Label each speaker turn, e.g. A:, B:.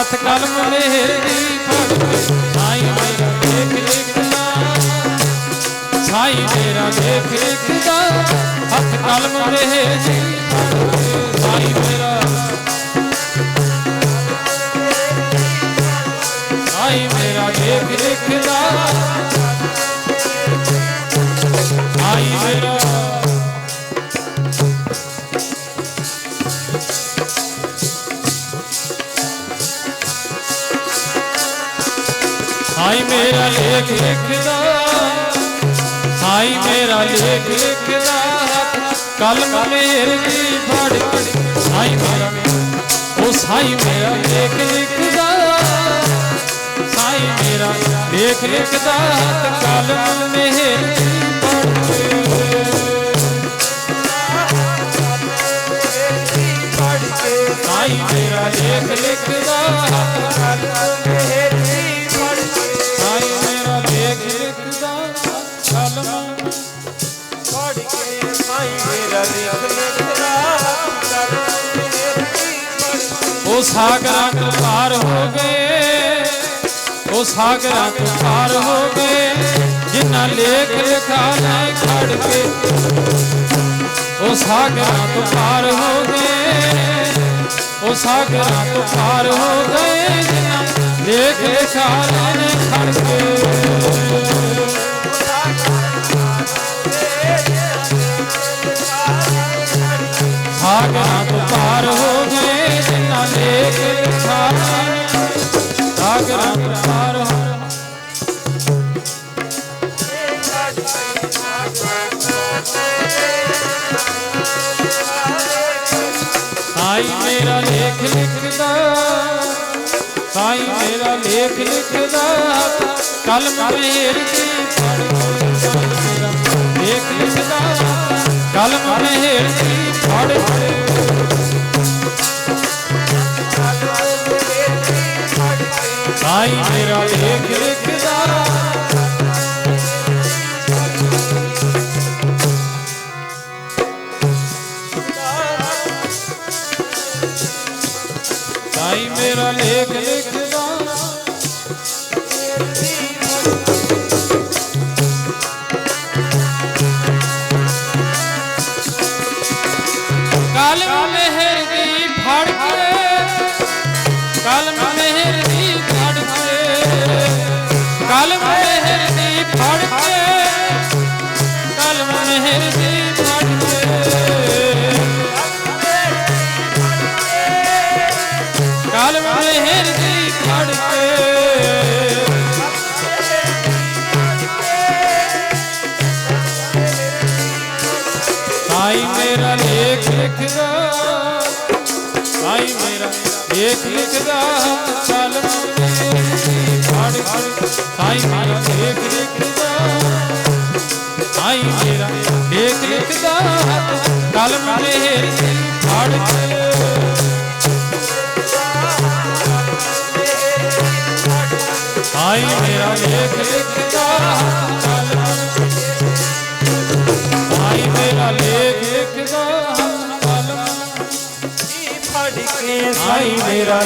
A: ਹੱਥ ਕਲਮ ਮਿਹਰ ਦੀ ਫੜ ਸਾਈ ਮੇਰਾ ਦੇਖ ਲਿਖਦਾ ਸਾਈ ਮੇਰਾ ਦੇਖ ਲਿਖਦਾ ਹੱਥ ਕਲਮ ਮਿਹਰ ਦੀ ਸਾਈ ਮੇਰਾ ਸਾਈ ਮੇਰਾ ਦੇਖ ਲਿਖਦਾ ਸਾਈ ਮੇਰਾ ਸਾਈ ਮੇਰਾ ਲੇਖ ਲਿਖਦਾ ਸਾਈ ਮੇਰਾ ਲੇਖ ਲਿਖਦਾ ਕਲਮ ਮੇਰ ਦੀ ਫੜ ਕੇ ਮੇਰਾ ਉਹ ਸਾਈ ਮੇਰਾ ਲੇਖ ਲਿਖਦਾ ਸਾਈ ਮੇਰਾ ਲੇਖ ਲਿਖਦਾ ਕਲਮ ਮੇਰ ਸਾਈ ਮੇਰਾ ਲੇਖ ਲਿਖਦਾ ਸਾਈ ਉਹ ਸਾਗਰਾਂ ਤੋਂ ਪਾਰ ਹੋ ਗਏ। ਉਹ ਸਾਗਰਾਂ ਤੋਂ ਪਾਰ ਹੋ ਗਏ। ਜਿਨ੍ਹਾਂ ਲੇਖ ਲਿਖਾ ਲੈ ਖੜ ਕੇ। ਉਹ ਸਾਗਰਾਂ ਤੋਂ ਪਾਰ ਹੋ ਗਏ। ਉਹ ਸਾਗਰਾਂ ਤੋਂ ਪਾਰ ਹੋ ਗਏ। ਜਿਨ੍ਹਾਂ ਲੇਖ ਲਿਖਾ ਲੈ ਸਾਈ ਮੇਰਾ ਲੇਖ ਲਿਖਦਾ, ਸਾਈ ਮੇਰਾ ਲੇਖ ਲਿਖਦਾ, ਕਲਮ ਮੇਰ ਦੀ ਫੜ ਮੇਰਾ ਲੇਖ ਲਿਖਦਾ, ਕਲਮ ਮੇਰ ਦੀ ਫੜ ਸਾਈ ਮੇਰਾ ਲੇਖ ਲਿਖਦਾ ਸਾਈ ਮੇਰਾ ਲੇਖ ਲਿਖਦਾ ਕਲਮ ਮਹਿਰ ਦੀ ਫੜ ਕੇ ਕਲਮ ਸਾਈ ਮੇਰਾ ਲੇਖ ਲਿਖਦਾ ਸਾਈ ਮੇਰਾ ਲੇਖ ਲਿਖਦਾ ਕਲਮ ਮੇਰੀ ਫੜ ਕੇ ਸਾਈ ਮੇਰਾ ਲੇਖ ਲਿਖਦਾ। ਸਾਈ ਮੇਰਾ ਲੇਖ ਲਿਖਦਾ ਕਲਮ ਮੇਰੀ ਫੜ ਕੇ ਸਾਈ ਮੇਰਾ ਲੇਖ ਲਿਖਦਾ ਕਲਮ ਸਾਈ ਮੇਰਾ ਲੇਖ ਲਿਖਦਾ ਕਲਮ ਸਾਈ ਮੇਰਾ।